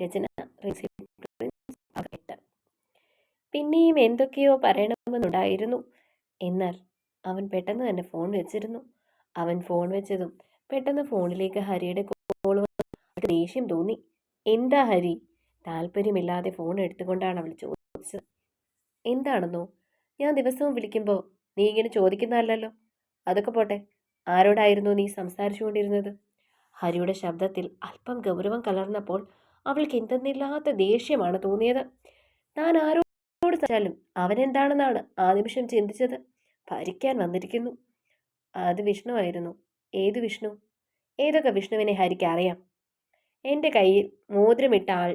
രചന എട്ട് പിന്നെയും എന്തൊക്കെയോ പറയണമെന്നുണ്ടായിരുന്നു. എന്നാൽ അവൻ പെട്ടെന്ന് തന്നെ ഫോൺ വെച്ചിരുന്നു. അവൻ ഫോൺ വെച്ചതും പെട്ടെന്ന് ഫോണിലേക്ക് ഹരിയുടെ കോൾ ദേഷ്യം തോന്നി. എന്താ ഹരി? താല്പര്യമില്ലാതെ ഫോൺ എടുത്തുകൊണ്ടാണ് അവൾ ചോദിച്ചത്. എന്താണെന്നോ? ഞാൻ ദിവസവും വിളിക്കുമ്പോൾ നീ ഇങ്ങനെ ചോദിക്കുന്നതല്ലല്ലോ അതൊക്കെ പോട്ടെ. ആരോടായിരുന്നു നീ സംസാരിച്ചുകൊണ്ടിരുന്നത്? ഹരിയുടെ ശബ്ദത്തിൽ അല്പം ഗൗരവം കലർന്നപ്പോൾ അവൾക്ക് എന്തെന്നില്ലാത്ത ദേഷ്യമാണ് തോന്നിയത്. താൻ ആരോട് സംസാരിച്ചാലും അവനെന്താണെന്നാണ് ആ നിമിഷം ചിന്തിച്ചത്. ഭരിക്കാൻ വന്നിരിക്കുന്നു. അത് വിഷ്ണുവായിരുന്നു. ഏത് വിഷ്ണു? ഏതൊക്കെ വിഷ്ണുവിനെ ഹരിക്ക് അറിയാം എന്റെ കയ്യിൽ മോതിരമിട്ട ആൾ.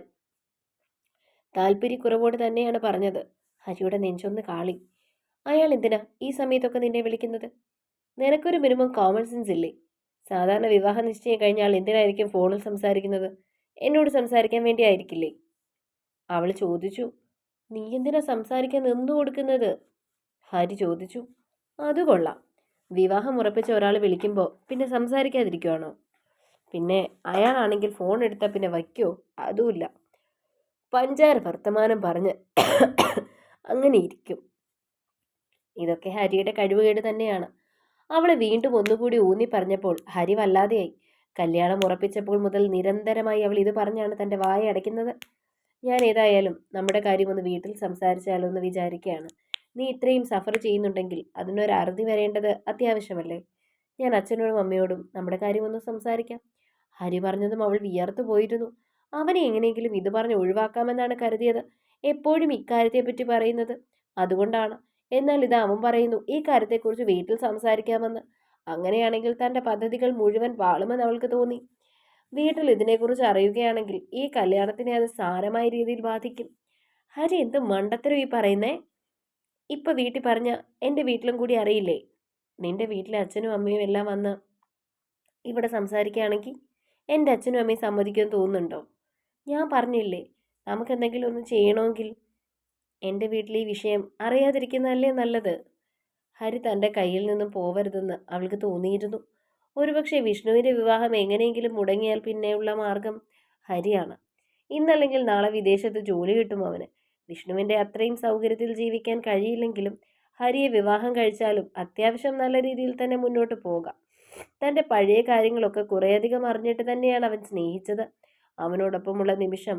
താല്പര്യക്കുറവോട് തന്നെയാണ് പറഞ്ഞത്. ഹരിയുടെ നെഞ്ചൊന്ന് കാളി. അയാൾ എന്തിനാ ഈ സമയത്തൊക്കെ നിന്നെ വിളിക്കുന്നത്? നിനക്കൊരു മിനിമം കോമൺ സെൻസ് ഇല്ലേ? സാധാരണ വിവാഹ നിശ്ചയം കഴിഞ്ഞാൽ എന്തിനായിരിക്കും ഫോണിൽ സംസാരിക്കുന്നത്? എന്നോട് സംസാരിക്കാൻ വേണ്ടി ആയിരിക്കില്ലേ അവൾ ചോദിച്ചു നീ എന്തിനാ സംസാരിക്കാൻ നിന്നു കൊടുക്കുന്നത്? ഹരി ചോദിച്ചു അത് കൊള്ളാം. വിവാഹം ഉറപ്പിച്ച ഒരാൾ വിളിക്കുമ്പോൾ പിന്നെ സംസാരിക്കാതിരിക്കുവാണോ? പിന്നെ അയാളാണെങ്കിൽ ഫോൺ എടുത്താൽ പിന്നെ വയ്ക്കോ? അതുമില്ല പഞ്ചാര വർത്തമാനം പറഞ്ഞ് അങ്ങനെ ഇരിക്കും. ഇതൊക്കെ ഹരിയുടെ കഴിവുകേട് തന്നെയാണ്. അവളെ വീണ്ടും ഒന്നുകൂടി ഊന്നി പറഞ്ഞപ്പോൾ ഹരി വല്ലാതെയായി. കല്യാണം ഉറപ്പിച്ചപ്പോൾ മുതൽ നിരന്തരമായി അവൾ ഇത് പറഞ്ഞാണ് തന്റെ വായ അടയ്ക്കുന്നത്. ഞാൻ ഏതായാലും നമ്മുടെ കാര്യം ഒന്ന് വീട്ടിൽ സംസാരിച്ചാലോ എന്ന് വിചാരിക്കുകയാണ്. നീ ഇത്രയും സഫർ ചെയ്യുന്നുണ്ടെങ്കിൽ അതിനൊരു അറുതി വരേണ്ടത് അത്യാവശ്യമല്ലേ? ഞാൻ അച്ഛനോടും അമ്മയോടും നമ്മുടെ കാര്യം ഒന്ന് സംസാരിക്കാം. ഹരി പറഞ്ഞതും അവൾ വിയർത്തു പോയിരുന്നു. അവനെ എങ്ങനെയെങ്കിലും ഇത് പറഞ്ഞ് ഒഴിവാക്കാമെന്നാണ് കരുതിയത്. എപ്പോഴും ഇക്കാര്യത്തെപ്പറ്റി പറയുന്നത് അതുകൊണ്ടാണ്. എന്നാൽ ഇത് അവൻ പറയുന്നു ഈ കാര്യത്തെക്കുറിച്ച് വീട്ടിൽ സംസാരിക്കാമെന്ന്. അങ്ങനെയാണെങ്കിൽ തന്റെ പദ്ധതികൾ മുഴുവൻ വാളുമെന്ന് അവൾക്ക് തോന്നി. വീട്ടിൽ ഇതിനെക്കുറിച്ച് അറിയുകയാണെങ്കിൽ ഈ കല്യാണത്തിനെ അത് സാരമായ രീതിയിൽ ബാധിക്കും. ഹരി എന്ത് മണ്ടത്തരം ഈ പറയുന്നേ? ഇപ്പൊ വീട്ടിൽ പറഞ്ഞ എന്റെ വീട്ടിലും കൂടി അറിയില്ലേ? നിന്റെ വീട്ടിലെ അച്ഛനും അമ്മയും എല്ലാം വന്ന് ഇവിടെ സംസാരിക്കുകയാണെങ്കിൽ എന്റെ അച്ഛനും അമ്മയും സമ്മതിക്കുമെന്ന് തോന്നുന്നുണ്ടോ? ഞാൻ പറഞ്ഞില്ലേ നമുക്ക് എന്തെങ്കിലും ഒന്ന് ചെയ്യണമെങ്കിൽ എന്റെ വീട്ടിൽ ഈ വിഷയം അറിയാതിരിക്കുന്നതല്ലേ നല്ലത്? ഹരി തന്റെ കയ്യിൽ നിന്നും പോവരുതെന്ന് അവൾക്ക് തോന്നിയിരുന്നു. ഒരുപക്ഷെ വിഷ്ണുവിന്റെ വിവാഹം എങ്ങനെയെങ്കിലും മുടങ്ങിയാൽ പിന്നെയുള്ള മാർഗം ഹരിയാണ്. ഇന്നല്ലെങ്കിൽ നാളെ വിദേശത്ത് ജോലി കിട്ടും അവന്. വിഷ്ണുവിന്റെ അത്രയും സൗകര്യത്തിൽ ജീവിക്കാൻ കഴിയില്ലെങ്കിലും ഹരിയെ വിവാഹം കഴിച്ചാലും അത്യാവശ്യം നല്ല രീതിയിൽ തന്നെ മുന്നോട്ട് പോകാം. തന്റെ പഴയ കാര്യങ്ങളൊക്കെ കുറേയധികം അറിഞ്ഞിട്ട് തന്നെയാണ് അവൻ സ്നേഹിച്ചത്. അവനോടൊപ്പമുള്ള നിമിഷം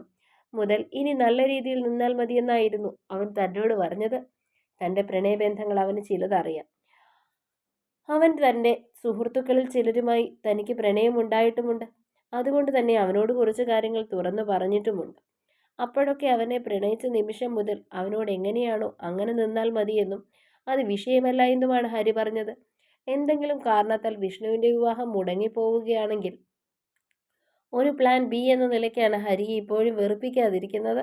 മുതൽ ഇനി നല്ല രീതിയിൽ നിന്നാൽ മതിയെന്നായിരുന്നു അവൻ തന്നോട് പറഞ്ഞത്. തന്റെ പ്രണയബന്ധങ്ങൾ അവന് ചിലതറിയാം. അവൻ തന്റെ സുഹൃത്തുക്കളിൽ ചിലരുമായി തനിക്ക് പ്രണയമുണ്ടായിട്ടുമുണ്ട്. അതുകൊണ്ട് തന്നെ അവനോട് കുറച്ച് കാര്യങ്ങൾ തുറന്നു പറഞ്ഞിട്ടുമുണ്ട്. അപ്പോഴൊക്കെ അവനെ പ്രണയിച്ച നിമിഷം മുതൽ അവനോട് എങ്ങനെയാണോ അങ്ങനെ നിന്നാൽ മതിയെന്നും അത് വിഷയമല്ല എന്നുമാണ് ഹരി പറഞ്ഞത്. എന്തെങ്കിലും കാരണത്താൽ വിഷ്ണുവിന്റെ വിവാഹം മുടങ്ങിപ്പോവുകയാണെങ്കിൽ ഒരു പ്ലാൻ ബി എന്ന നിലയ്ക്കാണ് ഹരി ഇപ്പോഴും വെറുപ്പിക്കാതിരിക്കുന്നത്.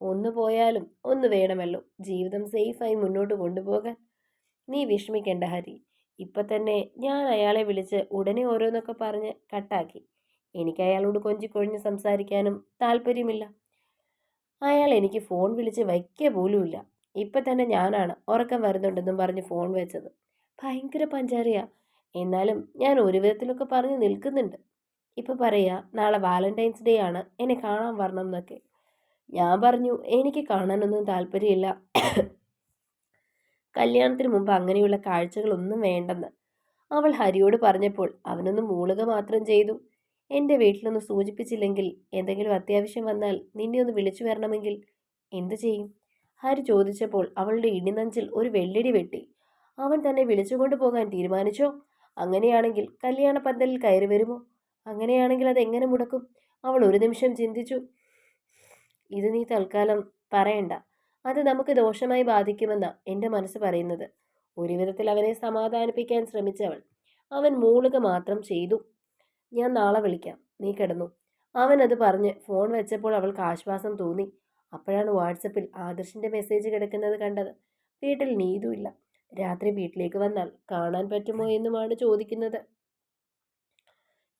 ഒന്ന് പോയാലും ഒന്ന് വേണമല്ലോ. ജീവിതം സേഫായി മുന്നോട്ട് കൊണ്ടുപോകാൻ. നീ വിഷമിക്കേണ്ട ഹരി. ഇപ്പം തന്നെ ഞാൻ അയാളെ വിളിച്ച് ഉടനെ ഓരോന്നൊക്കെ പറഞ്ഞ് കട്ടാക്കി. എനിക്ക് അയാളോട് കൊഞ്ചിക്കൊഴിഞ്ഞ് സംസാരിക്കാനും താല്പര്യമില്ല. അയാൾ എനിക്ക് ഫോൺ വിളിച്ച് വയ്ക്കുക പോലുമില്ല. ഇപ്പം തന്നെ ഞാനാണ് ഉറക്കം വരുന്നുണ്ടെന്നും പറഞ്ഞ് ഫോൺ വെച്ചത്. ഭയങ്കര പഞ്ചാറിയാ എന്നാലും ഞാൻ ഒരു വിധത്തിലൊക്കെ പറഞ്ഞ് നിൽക്കുന്നുണ്ട്. ഇപ്പൊ പറയാ നാളെ വാലന്റൈൻസ് ഡേ ആണ്. എന്നെ കാണാൻ വരണം എന്നൊക്കെ. ഞാൻ പറഞ്ഞു എനിക്ക് കാണാനൊന്നും താല്പര്യമില്ല. കല്യാണത്തിന് മുമ്പ് അങ്ങനെയുള്ള കാഴ്ചകളൊന്നും വേണ്ടെന്ന്. അവൾ ഹരിയോട് പറഞ്ഞപ്പോൾ അവനൊന്ന് മൂളുക മാത്രം ചെയ്തു. എന്റെ വീട്ടിലൊന്ന് സൂചിപ്പിച്ചില്ലെങ്കിൽ എന്തെങ്കിലും അത്യാവശ്യം വന്നാൽ നിന്നെ ഒന്ന് വിളിച്ചു വരണമെങ്കിൽ എന്തു ചെയ്യും? ഹരി ചോദിച്ചപ്പോൾ അവളുടെ ഇടിനഞ്ചിൽ ഒരു വെള്ളിടി വെട്ടി. അവൻ തന്നെ വിളിച്ചുകൊണ്ട് പോകാൻ തീരുമാനിച്ചോ? അങ്ങനെയാണെങ്കിൽ കല്യാണ പന്തലിൽ കയറി വരുമോ? അങ്ങനെയാണെങ്കിൽ അത് എങ്ങനെ മുടക്കും? അവൾ ഒരു നിമിഷം ചിന്തിച്ചു. ഇത് നീ തൽക്കാലം പറയണ്ട. അത് നമുക്ക് ദോഷമായി ബാധിക്കുമെന്ന എന്റെ മനസ്സ് പറയുന്നത്. ഒരു വിധത്തിൽ അവനെ സമാധാനിപ്പിക്കാൻ ശ്രമിച്ചവൾ. അവൻ മൂളുക മാത്രം ചെയ്തു. ഞാൻ നാളെ വിളിക്കാം. നീ കിടന്നു. അവൻ അത് പറഞ്ഞ് ഫോൺ വെച്ചപ്പോൾ അവൾക്ക് ആശ്വാസം തോന്നി. അപ്പോഴാണ് വാട്സപ്പിൽ ആദർശിന്റെ മെസ്സേജ് കിടക്കുന്നത് കണ്ടത്. വീട്ടിൽ നീതുമില്ല രാത്രി വീട്ടിലേക്ക് വന്നാൽ കാണാൻ പറ്റുമോ എന്നുമാണ് ചോദിക്കുന്നത്.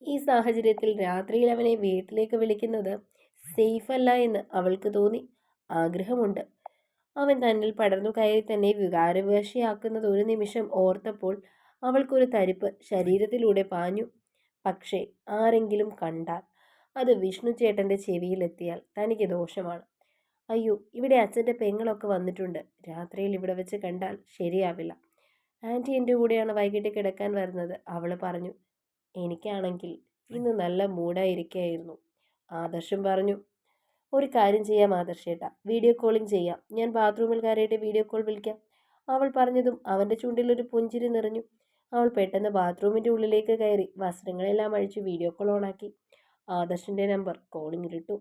ഈ സാഹചര്യത്തിൽ രാത്രിയിൽ അവനെ വീട്ടിലേക്ക് വിളിക്കുന്നത് സേഫ് അല്ല എന്ന് അവൾക്ക് തോന്നി. ആഗ്രഹമുണ്ട്. അവൻ തന്നിൽ പടർന്നു കയറി തന്നെ വികാരവേശിയാക്കുന്നത് ഒരു നിമിഷം ഓർത്തപ്പോൾ അവൾക്കൊരു തരിപ്പ് ശരീരത്തിലൂടെ പാഞ്ഞു. പക്ഷേ ആരെങ്കിലും കണ്ടാൽ അത് വിഷ്ണു ചേട്ടന്റെ ചെവിയിലെത്തിയാൽ തനിക്ക് ദോഷമാണ്. അയ്യോ ഇവിടെ അച്ഛന്റെ പെങ്ങളൊക്കെ വന്നിട്ടുണ്ട്. രാത്രിയിൽ ഇവിടെ വെച്ച് കണ്ടാൽ ശരിയാവില്ല. ആന്റി എന്റെ കൂടെയാണ് വൈകിട്ട് കിടക്കാൻ വരുന്നത് അവൾ പറഞ്ഞു. എനിക്കാണെങ്കിൽ ഇന്ന് നല്ല മൂഡായിരിക്കുകയായിരുന്നു ആദർശം പറഞ്ഞു ഒരു കാര്യം ചെയ്യാം ആദർശേട്ടാ വീഡിയോ കോളിംഗ് ചെയ്യാം. ഞാൻ ബാത്റൂമിൽ കയറിയിട്ട് വീഡിയോ കോൾ വിളിക്കാം. അവൾ പറഞ്ഞതും അവന്റെ ചുണ്ടിലൊരു പുഞ്ചിരി നിറഞ്ഞു. അവൾ പെട്ടെന്ന് ബാത്റൂമിന്റെ ഉള്ളിലേക്ക് കയറി വസ്ത്രങ്ങളെല്ലാം അഴിച്ച് വീഡിയോ കോൾ ഓണാക്കി. ആദർശിന്റെ നമ്പർ കോളിങ്ങിലിട്ടു.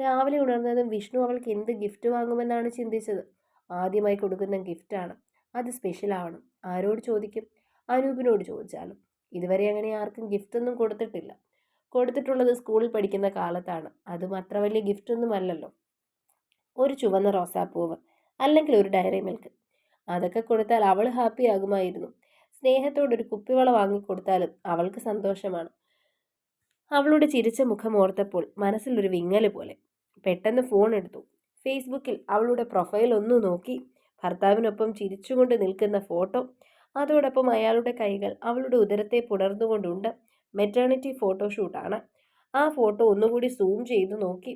രാവിലെ ഉണർന്നതും വിഷ്ണു അവൾക്ക് എന്ത് ഗിഫ്റ്റ് വാങ്ങുമെന്നാണ് ചിന്തിച്ചത്. ആദ്യമായി കൊടുക്കുന്ന ഗിഫ്റ്റാണ്. അത് സ്പെഷ്യൽ ആവണം ആരോട് ചോദിക്കും? അനൂപിനോട് ചോദിച്ചാലും. ഇതുവരെ അങ്ങനെ ആർക്കും ഗിഫ്റ്റൊന്നും കൊടുത്തിട്ടില്ല. കൊടുത്തിട്ടുള്ളത് സ്കൂളിൽ പഠിക്കുന്ന കാലത്താണ്. അതും അത്ര വലിയ ഗിഫ്റ്റൊന്നും അല്ലല്ലോ. ഒരു ചുവന്ന റോസാപ്പൂവ് അല്ലെങ്കിൽ ഒരു ഡയറി മിൽക്ക് അതൊക്കെ കൊടുത്താൽ അവൾ ഹാപ്പി ആകുമായിരുന്നു. സ്നേഹത്തോടൊരു കുപ്പിവള വാങ്ങിക്കൊടുത്താലും അവൾക്ക് സന്തോഷമാണ്. അവളുടെ ചിരിച്ച മുഖം ഓർത്തപ്പോൾ മനസ്സിലൊരു വിങ്ങൽ പോലെ. പെട്ടെന്ന് ഫോൺ എടുത്തു. ഫേസ്ബുക്കിൽ അവളുടെ പ്രൊഫൈൽ ഒന്ന് നോക്കി. ഭർത്താവിനൊപ്പം ചിരിച്ചുകൊണ്ട് നിൽക്കുന്ന ഫോട്ടോ അതോടൊപ്പം അയാളുടെ കൈകൾ അവളുടെ ഉദരത്തെ പുണർന്നുകൊണ്ടുണ്ട്. മെറ്റേണിറ്റി ഫോട്ടോഷൂട്ടാണ് ആ ഫോട്ടോ ഒന്നുകൂടി സൂം ചെയ്ത് നോക്കി.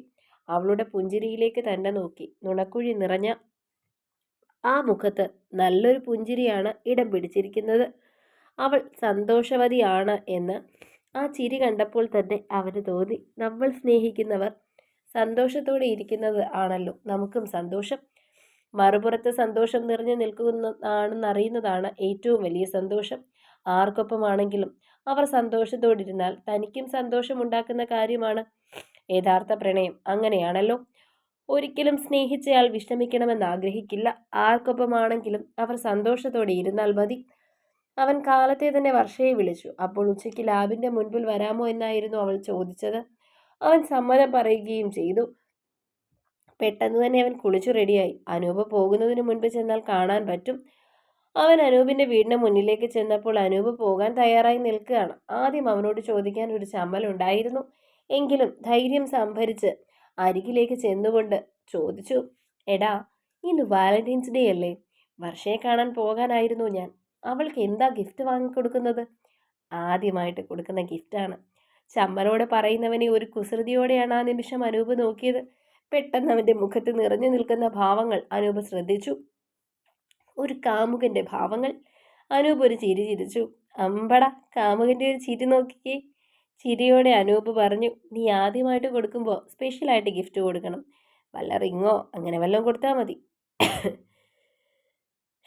അവളുടെ പുഞ്ചിരിയിലേക്ക് തന്നെ നോക്കി. നുണക്കുഴി നിറഞ്ഞ ആ മുഖത്ത് നല്ലൊരു പുഞ്ചിരിയാണ് ഇടം പിടിച്ചിരിക്കുന്നത്. അവൾ സന്തോഷവതിയാണ് എന്ന് ആ ചിരി കണ്ടപ്പോൾ തന്നെ അവന് തോന്നി. നമ്മൾ സ്നേഹിക്കുന്നവർ സന്തോഷത്തോടെ ഇരിക്കുന്നത് ആണല്ലോ. നമുക്കും സന്തോഷം. മറുപുറത്ത് സന്തോഷം നിറഞ്ഞു നിൽക്കുന്നതാണെന്നറിയുന്നതാണ് ഏറ്റവും വലിയ സന്തോഷം. ആർക്കൊപ്പമാണെങ്കിലും അവർ സന്തോഷത്തോടിരുന്നാൽ തനിക്കും സന്തോഷമുണ്ടാക്കുന്ന കാര്യമാണ്. യഥാർത്ഥ പ്രണയം അങ്ങനെയാണല്ലോ. ഒരിക്കലും സ്നേഹിച്ചയാൾ വിഷമിക്കണമെന്ന് ആഗ്രഹിക്കില്ല. ആർക്കൊപ്പമാണെങ്കിലും അവർ സന്തോഷത്തോടെ ഇരുന്നാൽ മതി. അവൻ കാലത്തെ തന്നെ വർഷയെ വിളിച്ചു. അപ്പോൾ ഉച്ചയ്ക്ക് ലാബിന്റെ മുൻപിൽ വരാമോ എന്നായിരുന്നു അവൾ ചോദിച്ചത്. അവൻ സമ്മതം പറയുകയും ചെയ്തു. പെട്ടെന്ന് തന്നെ അവൻ കുളിച്ചു റെഡിയായി. അനൂപ് പോകുന്നതിന് മുൻപ് ചെന്നാൽ കാണാൻ പറ്റും. അവൻ അനൂപിന്റെ വീടിന് മുന്നിലേക്ക് ചെന്നപ്പോൾ അനൂപ് പോകാൻ തയ്യാറായി നിൽക്കുകയാണ്. ആദ്യം അവനോട് ചോദിക്കാൻ ഒരു ചമ്മലുണ്ടായിരുന്നു എങ്കിലും ധൈര്യം സംഭരിച്ച് അരികിലേക്ക് ചെന്നുകൊണ്ട് ചോദിച്ചു എടാ ഇന്ന് വാലന്റൈൻസ് ഡേ അല്ലേ? വർഷയെ കാണാൻ പോകാനായിരുന്നു ഞാൻ. അവൾക്ക് എന്താ ഗിഫ്റ്റ് വാങ്ങിക്കൊടുക്കുന്നത്? ആദ്യമായിട്ട് കൊടുക്കുന്ന ഗിഫ്റ്റാണ്. ചമ്മലോടെ പറയുന്നവനെ ഒരു കുസൃതിയോടെയാണ് ആ നിമിഷം അനൂപ് നോക്കിയത്. പെട്ടെന്ന് അവന്റെ മുഖത്ത് നിറഞ്ഞു നിൽക്കുന്ന ഭാവങ്ങൾ അനൂപ് ശ്രദ്ധിച്ചു. ഒരു കാമുകന്റെ ഭാവങ്ങൾ. അനൂപ് ഒരു ചിരി ചിരിച്ചു. അമ്പട കാമുകന്റെ ഒരു ചിരി നോക്കിക്കേ. ചിരിയോടെ അനൂപ് പറഞ്ഞു നീ ആദ്യമായിട്ട് കൊടുക്കുമ്പോൾ സ്പെഷ്യലായിട്ട് ഗിഫ്റ്റ് കൊടുക്കണം. വല്ല റിങ്ങോ അങ്ങനെ വല്ലതും കൊടുത്താൽ മതി.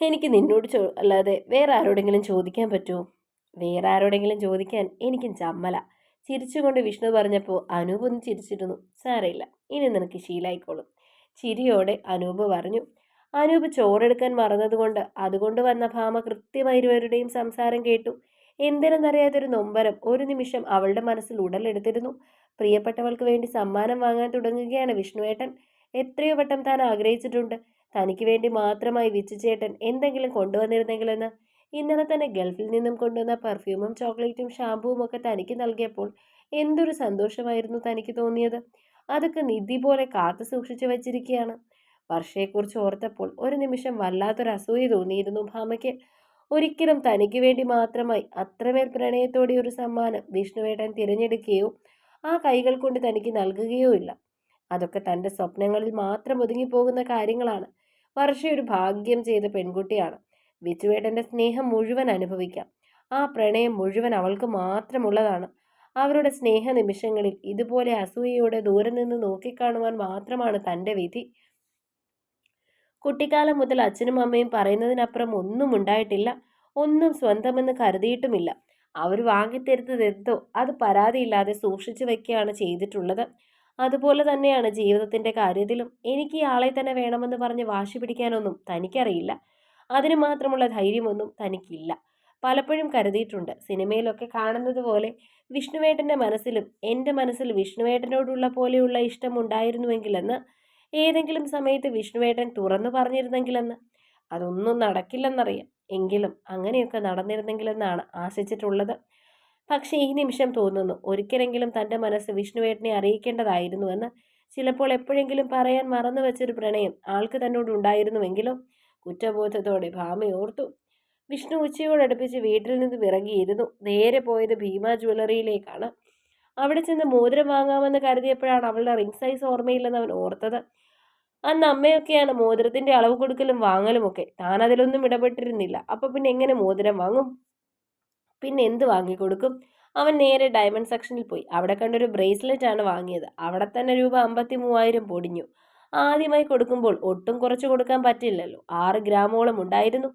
എനിക്ക് നിന്നോട് ചോ അല്ലാതെ വേറെ ആരോടെങ്കിലും ചോദിക്കാൻ പറ്റുമോ വേറെ ആരോടെങ്കിലും ചോദിക്കാൻ എനിക്കും ചമ്മല. ചിരിച്ചുകൊണ്ട് വിഷ്ണു പറഞ്ഞപ്പോൾ അനൂപ് ഒന്ന് ചിരിച്ചിരുന്നു. സാരയില്ല ഇനി നിനക്ക് ശീലായിക്കോളും. ചിരിയോടെ അനൂപ് പറഞ്ഞു അനൂപ് ചോറെടുക്കാൻ മറന്നതുകൊണ്ട് അതുകൊണ്ട് വന്ന ഭാമ കൃത്യമായി ഇരുവരുടെയും സംസാരം കേട്ടു. എന്തിനെന്നറിയാത്തൊരു നൊമ്പരം ഒരു നിമിഷം അവളുടെ മനസ്സിൽ ഉടലെടുത്തിരുന്നു. പ്രിയപ്പെട്ടവൾക്ക് വേണ്ടി സമ്മാനം വാങ്ങാൻ തുടങ്ങുകയാണ് വിഷ്ണുവേട്ടൻ. എത്രയോ വട്ടം താൻ ആഗ്രഹിച്ചിട്ടുണ്ട്. തനിക്ക് വേണ്ടി മാത്രമായി വിച്ചുചേട്ടൻ എന്തെങ്കിലും കൊണ്ടുവന്നിരുന്നെങ്കിലെന്ന്. ഇന്നലെ തന്നെ ഗൾഫിൽ നിന്നും കൊണ്ടുവന്ന പെർഫ്യൂമും ചോക്ലേറ്റും ഷാമ്പുവും ഒക്കെ തനിക്ക് നൽകിയപ്പോൾ എന്തൊരു സന്തോഷമായിരുന്നു തനിക്ക് തോന്നിയത്. അതൊക്കെ നിധി പോലെ കാത്തു സൂക്ഷിച്ചു വച്ചിരിക്കുകയാണ്. വർഷയെക്കുറിച്ച് ഓർത്തപ്പോൾ ഒരു നിമിഷം വല്ലാത്തൊരു അസൂയ തോന്നിയിരുന്നു ഭാമയ്ക്ക്. ഒരിക്കലും തനിക്ക് വേണ്ടി മാത്രമായി അത്രമേൽ പ്രണയത്തോടെ ഒരു സമ്മാനം വിഷ്ണുവേട്ടൻ തിരഞ്ഞെടുക്കുകയോ ആ കൈകൾ കൊണ്ട് തനിക്ക് നൽകുകയോ ഇല്ല. അതൊക്കെ തന്റെ സ്വപ്നങ്ങളിൽ മാത്രം ഒതുങ്ങിപ്പോകുന്ന കാര്യങ്ങളാണ്. വർഷ ഒരു ഭാഗ്യം ചെയ്ത പെൺകുട്ടിയാണ്. വിച്ചുവേട്ടന്റെ സ്നേഹം മുഴുവൻ അനുഭവിക്കാം. ആ പ്രണയം മുഴുവൻ അവൾക്ക് മാത്രമുള്ളതാണ്. അവരുടെ സ്നേഹ നിമിഷങ്ങളിൽ ഇതുപോലെ അസൂയയോടെ ദൂരെ നിന്ന് നോക്കിക്കാണുവാൻ മാത്രമാണ് തന്റെ വിധി. കുട്ടിക്കാലം മുതൽ അച്ഛനും അമ്മയും പറയുന്നതിനപ്പുറം ഒന്നും ഉണ്ടായിട്ടില്ല. ഒന്നും സ്വന്തമെന്ന് കരുതിയിട്ടുമില്ല. അവർ വാങ്ങിത്തരുന്നത് എന്തോ അത് പരാതിയില്ലാതെ സൂക്ഷിച്ചു വയ്ക്കുകയാണ് ചെയ്തിട്ടുള്ളത്. അതുപോലെ തന്നെയാണ് ജീവിതത്തിന്റെ കാര്യത്തിലും. എനിക്ക് ഈ ആളെ തന്നെ വേണമെന്ന് പറഞ്ഞ് വാശി പിടിക്കാനൊന്നും തനിക്കറിയില്ല. അതിന് മാത്രമുള്ള ധൈര്യമൊന്നും തനിക്കില്ല. പലപ്പോഴും കരുതിയിട്ടുണ്ട്. സിനിമയിലൊക്കെ കാണുന്നത് പോലെ വിഷ്ണുവേട്ടന്റെ മനസ്സിലും എന്റെ മനസ്സിൽ വിഷ്ണുവേട്ടനോടുള്ള പോലെയുള്ള ഇഷ്ടം ഉണ്ടായിരുന്നുവെങ്കിലെന്ന് ഏതെങ്കിലും സമയത്ത് വിഷ്ണുവേട്ടൻ തുറന്നു പറഞ്ഞിരുന്നെങ്കിലെന്ന്. അതൊന്നും നടക്കില്ലെന്നറിയാം. എങ്കിലും അങ്ങനെയൊക്കെ നടന്നിരുന്നെങ്കിലെന്നാണ് ആശിച്ചിട്ടുള്ളത്. പക്ഷേ ഈ നിമിഷം തോന്നുന്നു ഒരിക്കലെങ്കിലും തന്റെ മനസ്സ് വിഷ്ണുവേട്ടനെ അറിയിക്കേണ്ടതായിരുന്നുവെന്ന് ചിലപ്പോൾ എപ്പോഴെങ്കിലും പറയാൻ മറന്നു വെച്ചൊരു പ്രണയം ആൾക്ക് തന്നോട് ഉണ്ടായിരുന്നുവെങ്കിലും കുറ്റബോധത്തോടെ ഭാമയോർത്തു വിഷ്ണു ഉച്ചയോടടുപ്പിച്ച് വീട്ടിൽ നിന്ന് ഇറങ്ങിയിരുന്നു നേരെ പോയത് ഭീമ ജ്വല്ലറിയിലേക്കാണ്. അവിടെ ചെന്ന് മോതിരം വാങ്ങാമെന്ന് കരുതിയപ്പോഴാണ് അവളുടെ റിംഗ് സൈസ് ഓർമ്മയില്ലെന്ന് അവൻ ഓർത്തത്. അന്ന് അമ്മയൊക്കെയാണ് മോതിരത്തിന്റെ അളവ് കൊടുക്കലും വാങ്ങലും ഒക്കെ. താൻ അതിലൊന്നും ഇടപെട്ടിരുന്നില്ല. അപ്പൊ പിന്നെ എങ്ങനെ മോതിരം വാങ്ങും? പിന്നെ എന്ത് വാങ്ങിക്കൊടുക്കും അവൻ നേരെ ഡയമണ്ട് സെക്ഷനിൽ പോയി. അവിടെ കണ്ടൊരു ബ്രേസ്ലെറ്റ് ആണ് വാങ്ങിയത്. അവിടെ തന്നെ രൂപ അമ്പത്തി മൂവായിരം പൊടിഞ്ഞു. ആദ്യമായി കൊടുക്കുമ്പോൾ ഒട്ടും കുറച്ച് കൊടുക്കാൻ പറ്റില്ലല്ലോ. ആറ് ഗ്രാമോളം ഉണ്ടായിരുന്നു.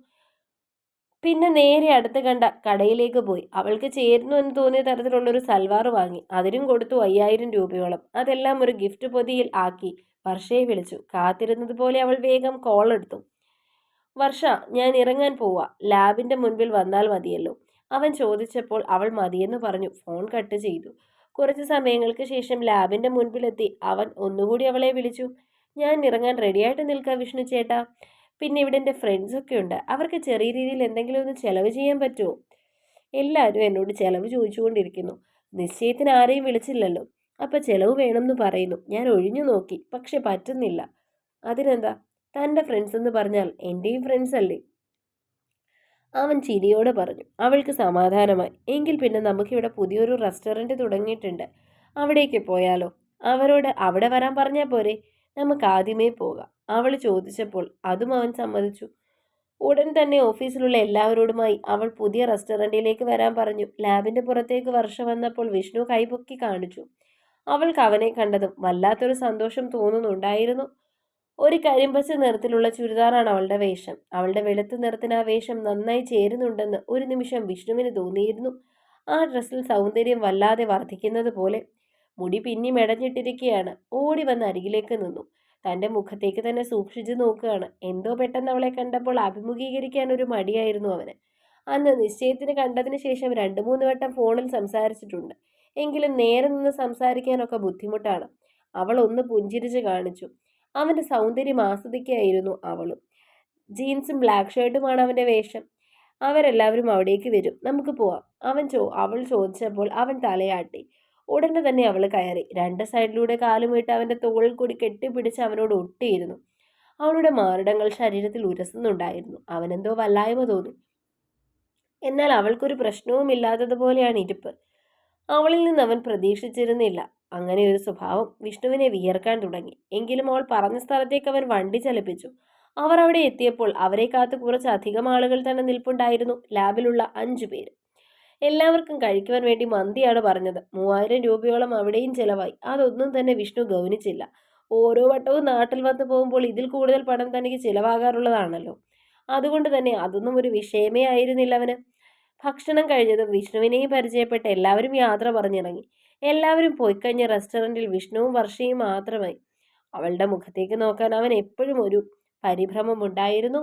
പിന്നെ നേരെ അടുത്ത് കണ്ട കടയിലേക്ക് പോയി. അവൾക്ക് ചേരുന്നു എന്ന് തോന്നിയ തരത്തിലുള്ളൊരു സൽവാർ വാങ്ങി. അതിനും കൊടുത്തു അയ്യായിരം രൂപയോളം. അതെല്ലാം ഒരു ഗിഫ്റ്റ് പൊതിയിൽ ആക്കി വർഷയെ വിളിച്ചു. കാത്തിരുന്നത് പോലെ അവൾ വേഗം കോൾ എടുത്തു. വർഷ ഞാൻ ഇറങ്ങാൻ പോവാ. ലാബിന്റെ മുൻപിൽ വന്നാൽ മതിയല്ലോ. അവൻ ചോദിച്ചപ്പോൾ അവൾ മതിയെന്ന് പറഞ്ഞു. ഫോൺ കട്ട് ചെയ്തു. കുറച്ച് സമയങ്ങൾക്ക് ശേഷം ലാബിന്റെ മുൻപിലെത്തി. അവൻ ഒന്നുകൂടി അവളെ വിളിച്ചു. ഞാൻ ഇറങ്ങാൻ റെഡിയായിട്ട് നിൽക്കാം വിഷ്ണു ചേട്ടാ. പിന്നെ ഇവിടെ എന്റെ ഫ്രണ്ട്സൊക്കെ ഉണ്ട്. അവർക്ക് ചെറിയ രീതിയിൽ എന്തെങ്കിലും ഒന്ന് ചിലവ് ചെയ്യാൻ പറ്റുമോ? എല്ലാവരും എന്നോട് ചിലവ് ചോദിച്ചുകൊണ്ടിരിക്കുന്നു. നിശ്ചയത്തിന് ആരെയും വിളിച്ചില്ലല്ലോ. അപ്പം ചിലവ് വേണമെന്ന് പറയുന്നു. ഞാൻ ഒഴിഞ്ഞു നോക്കി. പക്ഷെ പറ്റുന്നില്ല. അതിനെന്താ? തന്റെ ഫ്രണ്ട്സ് എന്ന് പറഞ്ഞാൽ എന്റെയും ഫ്രണ്ട്സ് അല്ലേ? അവൻ ചിരിയോടെ പറഞ്ഞു. അവൾക്ക് സമാധാനമായി. എങ്കിൽ പിന്നെ നമുക്കിവിടെ പുതിയൊരു റെസ്റ്റോറന്റ് തുടങ്ങിയിട്ടുണ്ട്. അവിടേക്ക് പോയാലോ? അവരോട് അവിടെ വരാൻ പറഞ്ഞാൽ പോരെ? നമുക്ക് ആദ്യമേ പോകാം. അവൾ ചോദിച്ചപ്പോൾ അതും അവൻ സമ്മതിച്ചു. ഉടൻ തന്നെ ഓഫീസിലുള്ള എല്ലാവരോടുമായി അവൾ പുതിയ റെസ്റ്റോറന്റിലേക്ക് വരാൻ പറഞ്ഞു. ലാബിന്റെ പുറത്തേക്ക് വർഷം വന്നപ്പോൾ വിഷ്ണു കൈപൊക്കി കാണിച്ചു. അവൾക്ക് അവനെ കണ്ടതും വല്ലാത്തൊരു സന്തോഷം തോന്നുന്നുണ്ടായിരുന്നു. ഒരു കരിമ്പച്ച നിറത്തിലുള്ള ചുരിദാറാണ് അവളുടെ വേഷം. അവളുടെ വെളുത്ത നിറത്തിന് ആ വേഷം നന്നായി ചേരുന്നുണ്ടെന്ന് ഒരു നിമിഷം വിഷ്ണുവിന് തോന്നിയിരുന്നു. ആ ഡ്രസ്സിൽ സൗന്ദര്യം വല്ലാതെ വർദ്ധിക്കുന്നത് പോലെ മുടി പിന്നി മെടഞ്ഞിട്ടിരിക്കുകയാണ് ഓടി വന്ന് അരികിലേക്ക് നിന്നു. തന്റെ മുഖത്തേക്ക് തന്നെ സൂക്ഷിച്ചു നോക്കുകയാണ്. എന്തോ പെട്ടെന്ന് അവളെ കണ്ടപ്പോൾ അഭിമുഖീകരിക്കാൻ ഒരു മടിയായിരുന്നു അവന്. അന്ന് നിശ്ചയത്തിന് കണ്ടതിന് ശേഷം രണ്ട് മൂന്ന് വട്ടം ഫോണിൽ സംസാരിച്ചിട്ടുണ്ട്. എങ്കിലും നേരെ നിന്ന് സംസാരിക്കാനൊക്കെ ബുദ്ധിമുട്ടാണ്. അവൾ ഒന്ന് പുഞ്ചിരിച്ച് കാണിച്ചു. അവന്റെ സൗന്ദര്യം ആസ്വദിക്കുകയായിരുന്നു അവളും. ജീൻസും ബ്ലാക്ക് ഷർട്ടുമാണ് അവന്റെ വേഷം. അവരെല്ലാവരും അവിടേക്ക് വരും. നമുക്ക് പോവാം. അവൻ ചോ അവൾ ചോദിച്ചപ്പോൾ അവൻ തലയാട്ടി. ഉടനെ തന്നെ അവൾ കയറി. രണ്ട് സൈഡിലൂടെ കാലുമിട്ട് അവന്റെ തോളിൽ കൂടി കെട്ടിപ്പിടിച്ച് അവനോട് ഒട്ടിയിരുന്നു. അവളുടെ മാറിടങ്ങൾ ശരീരത്തിൽ ഉരസുന്നുണ്ടായിരുന്നു. അവനെന്തോ വല്ലായ്മ തോന്നി. എന്നാൽ അവൾക്കൊരു പ്രശ്നവും ഇല്ലാത്തതുപോലെയാണ് ഇരിപ്പ്. അവളിൽ നിന്ന് അവൻ പ്രതീക്ഷിച്ചിരുന്നില്ല. അങ്ങനെ ഒരു സ്വഭാവം വിഷ്ണുവിനെ വിയർക്കാൻ തുടങ്ങി. എങ്കിലും അവൾ പറഞ്ഞ സ്ഥലത്തേക്ക് അവൻ വണ്ടി ചലിപ്പിച്ചു. അവർ അവിടെ എത്തിയപ്പോൾ അവരെ കാത്ത് കുറച്ച് അധികം ആളുകൾ തന്നെ നിൽപ്പുണ്ടായിരുന്നു. ലാബിലുള്ള അഞ്ചു പേര്. എല്ലാവർക്കും കഴിക്കുവാൻ വേണ്ടി മന്തിയാണ് പറഞ്ഞത്. മൂവായിരം രൂപയോളം അവിടെയും ചിലവായി. അതൊന്നും തന്നെ വിഷ്ണു ഗൗനിച്ചില്ല. ഓരോ വട്ടവും നാട്ടിൽ വന്ന് പോകുമ്പോൾ ഇതിൽ കൂടുതൽ പണം തനിക്ക് ചിലവാകാറുള്ളതാണല്ലോ. അതുകൊണ്ട് തന്നെ അതൊന്നും ഒരു വിഷയമേ ആയിരുന്നില്ല അവന്. ഭക്ഷണം കഴിഞ്ഞതും വിഷ്ണുവിനെയും പരിചയപ്പെട്ട് എല്ലാവരും യാത്ര പറഞ്ഞിറങ്ങി. എല്ലാവരും പോയി പോയിക്കഴിഞ്ഞ റെസ്റ്റോറന്റിൽ വിഷ്ണുവും വർഷയും മാത്രമായി. അവളുടെ മുഖത്തേക്ക് നോക്കാൻ അവൻ എപ്പോഴും ഒരു പരിഭ്രമമുണ്ടായിരുന്നു